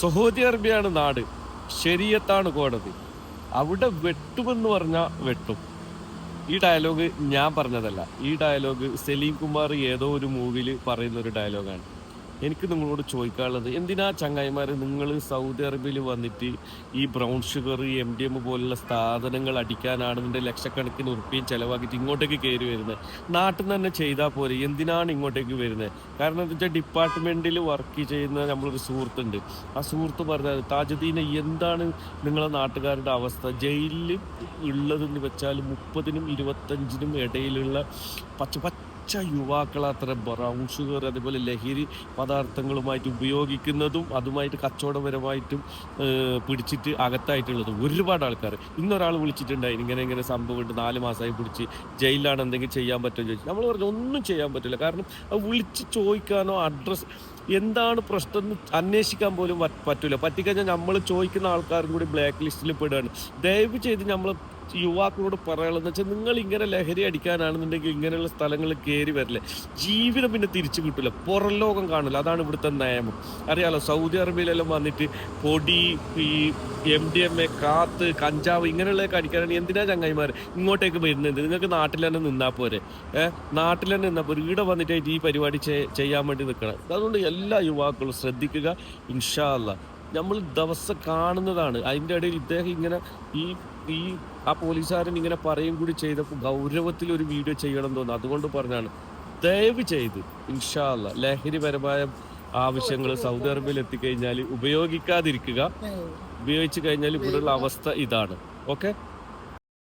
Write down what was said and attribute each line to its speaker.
Speaker 1: Saudi അറേബ്യയാണ് നാട്. ശരിയത്താണ് കോടതി. അവിടെ വെട്ടുമെന്ന് പറഞ്ഞാൽ വെട്ടും. ഈ ഡയലോഗ് ഞാൻ പറഞ്ഞതല്ല. ഈ ഡയലോഗ് സലീം കുമാർ ഏതോ ഒരു മൂവിയിൽ പറയുന്ന ഒരു ഡയലോഗാണ് എനിക്ക് നിങ്ങളോട് ചോദിക്കാനുള്ളത് എന്തിനാ ചങ്ങായിമാർ നിങ്ങൾ സൗദി അറേബ്യയിൽ വന്നിട്ട് ഈ brown sugar M D M പോലുള്ള സ്ഥാപനങ്ങൾ അടിക്കാനാണ് നിന്റെ ലക്ഷക്കണക്കിന് ഉറുപ്പിയും ചിലവാക്കിയിട്ട് ഇങ്ങോട്ടേക്ക് കയറി വരുന്നത് നാട്ടിൽ നിന്ന് തന്നെ ചെയ്താൽ പോരെ എന്തിനാണ് ഇങ്ങോട്ടേക്ക് വരുന്നത് കാരണം എന്താ വെച്ചാൽ ഡിപ്പാർട്ട്മെന്റിൽ വർക്ക് ചെയ്യുന്ന നമ്മളൊരു സുഹൃത്തുണ്ട്. ആ സുഹൃത്ത് പറഞ്ഞത് താജുദ്ദീനെ എന്താണ് നിങ്ങളെ നാട്ടുകാരുടെ അവസ്ഥ? ജയിലിൽ ഉള്ളതെന്ന് വെച്ചാൽ മുപ്പതിനും ഇരുപത്തഞ്ചിനും ഇടയിലുള്ള പച്ച പച്ച യുവാക്കൾ അത്ര ബ്രൗൺ ഷുഗർ അതേപോലെ ലഹരി പദാർത്ഥങ്ങളുമായിട്ട് ഉപയോഗിക്കുന്നതും അതുമായിട്ട് കച്ചവടപരമായിട്ടും പിടിച്ചിട്ട് അകത്തായിട്ടുള്ളതും ഒരുപാട് ആൾക്കാർ ഇന്നൊരാൾ വിളിച്ചിട്ടുണ്ടായി ഇങ്ങനെ ഇങ്ങനെ സംഭവമുണ്ട് നാല് മാസമായി പിടിച്ച് ജയിലിലാണ് എന്തെങ്കിലും ചെയ്യാൻ പറ്റുമോ ചോദിച്ചു. നമ്മൾ പറഞ്ഞു ഒന്നും ചെയ്യാൻ പറ്റില്ല. കാരണം വിളിച്ച് ചോദിക്കാനോ അഡ്രസ്സ് എന്താണ് പ്രശ്നം എന്ന് അന്വേഷിക്കാൻ പോലും പറ്റില്ല പറ്റൂല. പറ്റിക്കഴിഞ്ഞാൽ നമ്മൾ ചോദിക്കുന്ന ആൾക്കാരും കൂടി ബ്ലാക്ക് ലിസ്റ്റിൽ പെടുകയാണ്. ദയവ് ചെയ്ത് നമ്മൾ യുവാക്കളോട് പറയാനുള്ളത് വെച്ചാൽ നിങ്ങൾ ഇങ്ങനെ ലഹരി അടിക്കാനാണെന്നുണ്ടെങ്കിൽ ഇങ്ങനെയുള്ള സ്ഥലങ്ങളിൽ കയറി വരില്ലേ? ജീവിതം പിന്നെ തിരിച്ചു കിട്ടില്ല പുറം ലോകം കാണില്ല. അതാണ് ഇവിടുത്തെ നിയമം. അറിയാലോ സൗദി അറേബ്യയിലെല്ലാം വന്നിട്ട് പൊടി ഈ എം ഡി എം എ കാത്ത് കഞ്ചാവ് ഇങ്ങനെയുള്ളതൊക്കെ അടിക്കാനാണ് എന്തിനാ ചങ്ങായിമാർ ഇങ്ങോട്ടേക്ക് വരുന്നത്? നിങ്ങൾക്ക് നാട്ടിൽ തന്നെ നിന്നാൽ പോരെ. ഏഹ് നാട്ടിൽ തന്നെ നിന്നാൽ പോരെ. ഇവിടെ വന്നിട്ട് ഈ പരിപാടി ചെയ്യാൻ വേണ്ടി നിൽക്കണം. അതുകൊണ്ട് എല്ലാ യുവാക്കളും ശ്രദ്ധിക്കുക. ഇൻഷാ അല്ലാ നമ്മൾ ദിവസം കാണുന്നതാണ്. അതിന്റെ ഇടയിൽ ഇദ്ദേഹം ഇങ്ങനെ ഈ ഈ ആ പോലീസുകാരൻ ഇങ്ങനെ പറയും കൂടി ചെയ്തപ്പോൾ ഗൗരവത്തിൽ ഒരു വീഡിയോ ചെയ്യണം തോന്നുന്നു. അതുകൊണ്ട് പറഞ്ഞാണ്. ദയവ് ചെയ്ത് ഇൻഷാല്ല ലഹരിപരമായ ആവശ്യങ്ങൾ സൗദി അറേബ്യയിൽ എത്തിക്കഴിഞ്ഞാൽ ഉപയോഗിക്കാതിരിക്കുക. ഉപയോഗിച്ചു കഴിഞ്ഞാൽ ഇവിടെയുള്ള അവസ്ഥ ഇതാണ്. ഓക്കെ?